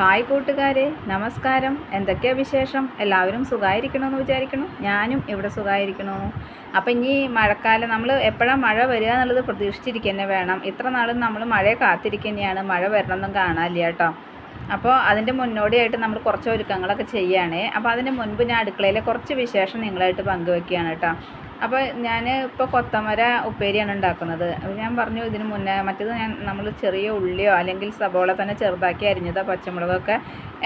Hi കൂട്ടുകാരെ നമസ്കാരം. എന്തൊക്കെയാ വിശേഷം? എല്ലാവരും സുഖമായിരിക്കണമെന്ന് വിചാരിക്കണം ഞാനും ഇവിടെ സുഖമായിരിക്കണു അപ്പം ഇനി മഴക്കാലം നമ്മൾ എപ്പോഴാണ് മഴ വരിക എന്നുള്ളത് പ്രതീക്ഷിച്ചിരിക്കുക വേണം. ഇത്ര നാളും നമ്മൾ മഴയെ കാത്തിരിക്കുന്നതാണ് മഴ വരണമെന്നും കാണാനില്ല കേട്ടോ. അപ്പോൾ അതിന്റെ മുന്നോടിയായിട്ട് നമ്മൾ കുറച്ച് ഒരുക്കങ്ങളൊക്കെ ചെയ്യുകയാണ്. അപ്പോൾ അതിന് മുൻപ് ഞാൻ അടുക്കളയിലെ കുറച്ച് വിശേഷം നിങ്ങളായിട്ട് പങ്കുവെക്കുകയാണ് കേട്ടോ. അപ്പോൾ ഞാൻ ഇപ്പോൾ കൊത്തമര ഉപ്പേരിയാണ് ഉണ്ടാക്കുന്നത്. അപ്പോൾ ഞാൻ പറഞ്ഞു ഇതിന് മുന്നേ മറ്റേത് ഞാൻ നമ്മൾ ചെറിയ ഉള്ളിയോ അല്ലെങ്കിൽ സബോള തന്നെ ചെറുതാക്കി അരിഞ്ഞതോ പച്ചമുളകൊക്കെ.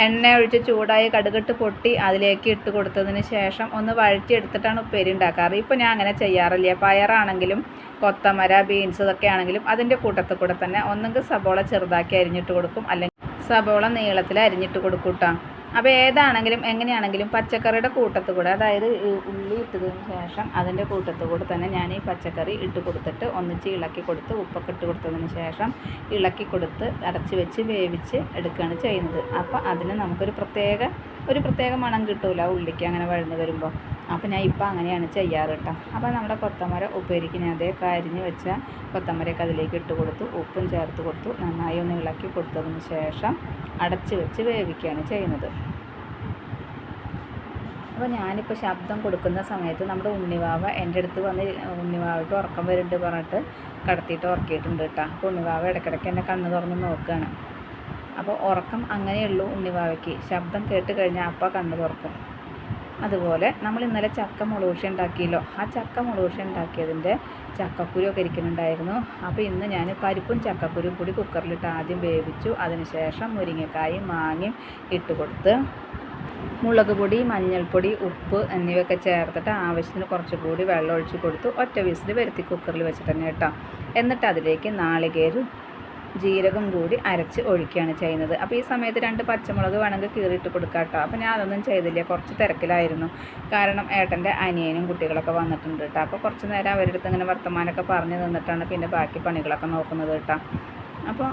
എണ്ണ ഒഴിച്ച് ചൂടായി കടുകിട്ട് പൊട്ടി അതിലേക്ക് ഇട്ട് കൊടുത്തതിന് ശേഷം ഒന്ന് വഴറ്റിയെടുത്തിട്ടാണ് ഉപ്പേരി ഉണ്ടാക്കാറ്. ഇപ്പോൾ ഞാൻ അങ്ങനെ ചെയ്യാറില്ല. പയറാണെങ്കിലും കൊത്തമര ബീൻസ് ഇതൊക്കെ ആണെങ്കിലും അതിന്റെ കൂട്ടത്തിൽ കൂടെ തന്നെ ഒന്നെങ്കിൽ സബോള ചെറുതാക്കി അരിഞ്ഞിട്ട് കൊടുക്കും. അല്ലെങ്കിൽ സബോള നീളത്തിൽ അരിഞ്ഞിട്ട് കൊടുക്കും കേട്ടോ അപ്പോൾ ഏതാണെങ്കിലും എങ്ങനെയാണെങ്കിലും പച്ചക്കറിയുടെ കൂട്ടത്തിൽ കൂടെ അതായത് ഉള്ളി ഇട്ടതിന് ശേഷം അതിന്റെ കൂട്ടത്തിൽ കൂടെ തന്നെ ഞാൻ ഈ പച്ചക്കറി ഇട്ട് കൊടുത്തിട്ട് ഒന്നിച്ച് ഇളക്കി കൊടുത്ത് ഉപ്പൊക്കെ ഇട്ട് കൊടുത്തതിന് ശേഷം ഇളക്കി കൊടുത്ത് അടച്ച് വെച്ച് വേവിച്ച് എടുക്കുകയാണ് ചെയ്യുന്നത്. അപ്പോൾ അതിന് നമുക്കൊരു പ്രത്യേക ഒരു പ്രത്യേക മണം കിട്ടൂല ഉള്ളിക്ക് അങ്ങനെ വഴന്ന് വരുമ്പോൾ അപ്പോൾ ഞാൻ ഇപ്പോൾ അങ്ങനെയാണ് ചെയ്യാറ് കേട്ടോ അപ്പോൾ നമ്മുടെ കൊത്തമര ഉപ്പേരിക്ക് ഞാൻ അതേ കരിഞ്ഞ് വെച്ച കൊത്തമരയൊക്കെ അതിലേക്ക് ഇട്ട് കൊടുത്തു ഉപ്പും ചേർത്ത് കൊടുത്തു നന്നായി ഒന്ന് ഇളക്കി കൊടുത്തതിന് ശേഷം അടച്ച് വെച്ച് വേവിക്കുകയാണ് ചെയ്യുന്നത്. അപ്പോൾ ഞാനിപ്പോൾ ശബ്ദം കൊടുക്കുന്ന സമയത്ത് നമ്മുടെ ഉണ്ണിവാവ എന്റെ അടുത്ത് വന്ന് ഉണ്ണിവാവയ്ക്ക് ഉറക്കം വരുന്നുണ്ട് പറഞ്ഞിട്ട് കടത്തിയിട്ട് ഉറക്കിയിട്ടുണ്ട് കേട്ടോ അപ്പോൾ ഉണ്ണിവാവ ഇടയ്ക്കിടയ്ക്ക് എന്നെ കണ്ണ് തുറന്ന് നോക്കുകയാണ് അപ്പോൾ ഉറക്കം അങ്ങനെയുള്ളൂ ഉണ്ണിവാവയ്ക്ക്. ശബ്ദം കേട്ട് കഴിഞ്ഞാൽ അപ്പം കണ്ണ് തുറക്കും. അതുപോലെ നമ്മൾ ഇന്നലെ ചക്ക മുളകൂഷ ഉണ്ടാക്കിയല്ലോ. ആ ചക്ക മുളകൂഷ ഉണ്ടാക്കിയതിന്റെ ചക്കക്കുരുവൊക്കെ ഇരിക്കുന്നുണ്ടായിരുന്നു. അപ്പോൾ ഇന്ന് ഞാൻ പരിപ്പും ചക്കക്കുരും കൂടി കുക്കറിലിട്ട് ആദ്യം വേവിച്ചു. അതിനുശേഷം മുരിങ്ങക്കായും മാങ്ങയും ഇട്ട് കൊടുത്ത് മുളക് പൊടി മഞ്ഞൾപ്പൊടി ഉപ്പ് എന്നിവയൊക്കെ ചേർത്തിട്ട് ആവശ്യത്തിന് കുറച്ചുകൂടി വെള്ളം ഒഴിച്ച് കൊടുത്തു ഒറ്റ വിസിൽ വരുത്തി കുക്കറിൽ വെച്ചിട്ട് തന്നെ കേട്ടോ എന്നിട്ട് അതിലേക്ക് നാളികേരും ജീരകം കൂടി അരച്ച് ഒഴിക്കുകയാണ് ചെയ്യുന്നത്. അപ്പോൾ ഈ സമയത്ത് രണ്ട് പച്ചമുളക് വേണമെങ്കിൽ കീറിയിട്ട് കൊടുക്കാം കേട്ടോ. അപ്പോൾ ഞാൻ അതൊന്നും ചെയ്തില്ല. കുറച്ച് തിരക്കിലായിരുന്നു. കാരണം ഏട്ടന്റെ അനിയനും കുട്ടികളൊക്കെ വന്നിട്ടുണ്ട് കേട്ടോ. അപ്പോൾ കുറച്ച് നേരം അവരുടെ അടുത്ത് ഇങ്ങനെ വർത്തമാനമൊക്കെ പറഞ്ഞു നിന്നിട്ടാണ് പിന്നെ ബാക്കി പണികളൊക്കെ നോക്കുന്നത് കേട്ടോ. അപ്പോൾ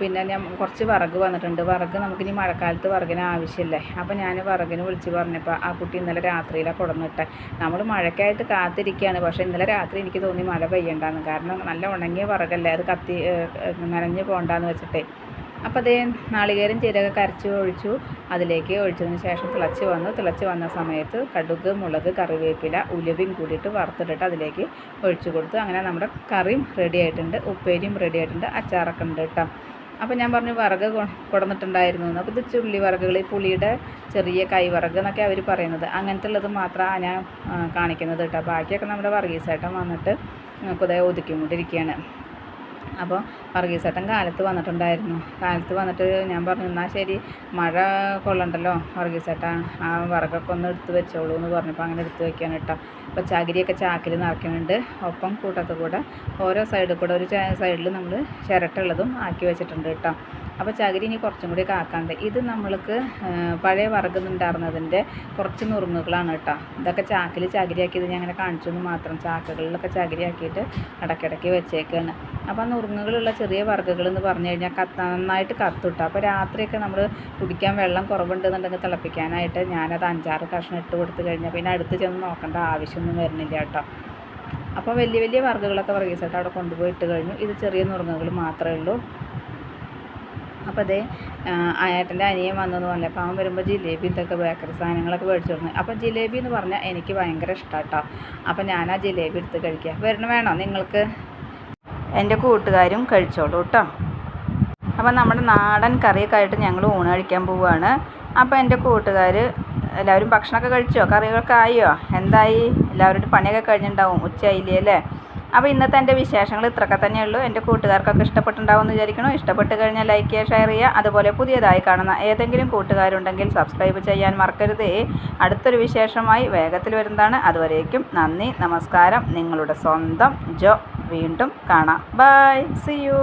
പിന്നെ ഞാൻ കുറച്ച് വിറക് വന്നിട്ടുണ്ട്. വിറക് നമുക്കിനി മഴക്കാലത്ത് വിറകിന് ആവശ്യമില്ലേ? അപ്പോൾ ഞാൻ വിറകിന് വിളിച്ച് പറഞ്ഞപ്പോൾ ആ കുട്ടി ഇന്നലെ രാത്രിയിലാണ് കൊടുന്നിട്ടെ. നമ്മൾ മഴയ്ക്കായിട്ട് കാത്തിരിക്കുകയാണ് പക്ഷേ ഇന്നലെ രാത്രി എനിക്ക് തോന്നി മഴ പെയ്യണ്ടാന്ന്. കാരണം നല്ല ഉണങ്ങിയ വിറകല്ലേ? അത് കത്തി നനഞ്ഞ് പോകണ്ടെന്ന് വെച്ചിട്ടേ. അപ്പോൾ അതേ നാളികേരം ജീരകം കരച്ചു ഒഴിച്ചു. അതിലേക്ക് ഒഴിച്ചതിന് ശേഷം തിളച്ച് വന്നു. തിളച്ച് വന്ന സമയത്ത് കടുക് മുളക് കറിവേപ്പില ഉലുവയും കൂടിയിട്ട് വറുത്തിട്ടിട്ട് അതിലേക്ക് ഒഴിച്ചു കൊടുത്തു. അങ്ങനെ നമ്മുടെ കറിയും റെഡി ആയിട്ടുണ്ട്. ഉപ്പേരിയും റെഡി ആയിട്ടുണ്ട്. അച്ചാറൊക്കെ ഉണ്ട് കേട്ടോ. അപ്പോൾ ഞാൻ പറഞ്ഞു വിറക് കൊടന്നിട്ടുണ്ടായിരുന്നു എന്ന്. അപ്പോൾ ഇത് ചുള്ളി വിറകുകൾ പുളിയുടെ ചെറിയ കൈവിറക് എന്നൊക്കെ അവർ പറയുന്നത്. അങ്ങനത്തെ ഉള്ളത് മാത്രമാണ് ഞാൻ കാണിക്കുന്നത് കേട്ടോ. ബാക്കിയൊക്കെ നമ്മുടെ വർഗീസേട്ടൻ വന്നിട്ട് കുതയെ ഒതുക്കിക്കൊണ്ടിരിക്കുകയാണ്. അപ്പോൾ വർഗീസേട്ടൻ കാലത്ത് വന്നിട്ടുണ്ടായിരുന്നു. കാലത്ത് വന്നിട്ട് ഞാൻ പറഞ്ഞു എന്നാൽ ശരി മഴ കൊള്ളണ്ടല്ലോ വർഗീസേട്ടാ. ആ വിറകൊക്കെ ഒന്ന് എടുത്ത് വെച്ചോളൂ എന്ന് പറഞ്ഞപ്പോൾ അങ്ങനെ എടുത്ത് വെക്കാൻ കേട്ടോ. അപ്പോൾ ചകിരിയൊക്കെ ചാക്കിൽ നിറയ്ക്കുന്നുണ്ട്. ഒപ്പം കൂട്ടത്തിൽ കൂടെ ഓരോ സൈഡിൽ കൂടെ ഒരു സൈഡിൽ നമ്മൾ ചിരട്ടുള്ളതും ആക്കി വെച്ചിട്ടുണ്ട് കേട്ടോ. അപ്പോൾ ചകിരി ഇനി കുറച്ചും കൂടി കാക്കാണ്ട്. ഇത് നമ്മൾക്ക് പഴയ വറകുന്നുണ്ടായിരുന്നതിന്റെ കുറച്ച് നുറുങ്ങുകളാണ് കേട്ടോ. ഇതൊക്കെ ചാക്കിൽ ചകിരിയാക്കിയത് ഞാൻ അങ്ങനെ കാണിച്ചു മാത്രം ചാക്കുകളിലൊക്കെ ചകിരിയാക്കിയിട്ട് ഇടയ്ക്കിടയ്ക്ക് വെച്ചേക്കാണ്. അപ്പോൾ നുറുങ്ങുകളുള്ള ചെറിയ വർഗങ്ങൾ എന്ന് പറഞ്ഞു കഴിഞ്ഞാൽ കത്ത് നന്നായിട്ട് കത്തുട്ടോ. അപ്പോൾ രാത്രിയൊക്കെ നമ്മൾ കുടിക്കാൻ വെള്ളം കുറവുണ്ടെന്നുണ്ടെങ്കിൽ തിളപ്പിക്കാനായിട്ട് ഞാനത് അഞ്ചാറ് കഷ്ണം ഇട്ട് കൊടുത്തു കഴിഞ്ഞാൽ പിന്നെ അടുത്ത് ചെന്ന് നോക്കേണ്ട ആവശ്യമൊന്നും വരുന്നില്ല കേട്ടോ. അപ്പോൾ വലിയ വലിയ വർഗങ്ങളൊക്കെ വർഗീസൊക്കെ അവിടെ കൊണ്ടുപോയി ഇട്ട് കഴിഞ്ഞു. ഇത് ചെറിയ നുറുങ്ങുകൾ മാത്രമേ ഉള്ളൂ. അപ്പോൾ അതേ ഏട്ടന്റെ അനിയൻ വന്നെന്ന് പറഞ്ഞു അപ്പോൾ അവൻ വരുമ്പോൾ ജിലേബി ഇതൊക്കെ ബേക്കറി സാധനങ്ങളൊക്കെ മേടിച്ചു കൊടുത്തു. അപ്പോൾ ജിലേബി എന്ന് പറഞ്ഞാൽ എനിക്ക് ഭയങ്കര ഇഷ്ടമാണ് കേട്ടോ. അപ്പോൾ ഞാൻ ആ ജിലേബി എടുത്ത് കഴിക്കുക വരണം വേണോ നിങ്ങൾക്ക്? എന്റെ കൂട്ടുകാരും കഴിച്ചോളൂ കേട്ടോ അപ്പോൾ നമ്മുടെ നാടൻ കറിയൊക്കെ ആയിട്ട് ഞങ്ങൾ ഊണ് കഴിക്കാൻ പോവുകയാണ്. അപ്പോൾ എന്റെ കൂട്ടുകാർ എല്ലാവരും ഭക്ഷണമൊക്കെ കഴിച്ചോ? കറികളൊക്കെ ആയോ? എന്തായി? എല്ലാവരുടെ പണിയൊക്കെ കഴിഞ്ഞിട്ടുണ്ടാവും ഉച്ചയായില്ലേ അല്ലേ? അപ്പോൾ ഇന്നത്തെ എന്റെ വിശേഷങ്ങൾ ഇത്രയൊക്കെ തന്നെയുള്ളൂ എന്റെ കൂട്ടുകാർക്കൊക്കെ ഇഷ്ടപ്പെട്ടുണ്ടാവും എന്ന് വിചാരിക്കണം. ഇഷ്ടപ്പെട്ട് കഴിഞ്ഞാൽ ലൈക്ക് ചെയ്യുക ഷെയർ ചെയ്യുക. അതുപോലെ പുതിയതായി കാണുന്ന ഏതെങ്കിലും കൂട്ടുകാരുണ്ടെങ്കിൽ സബ്സ്ക്രൈബ് ചെയ്യാൻ മറക്കരുതേ. അടുത്തൊരു വിശേഷമായി വേഗത്തിൽ വരുന്നതാണ്. അതുവരേക്കും നന്ദി നമസ്കാരം. നിങ്ങളുടെ സ്വന്തം ജോ. വീണ്ടും കാണാം. ബൈ. C U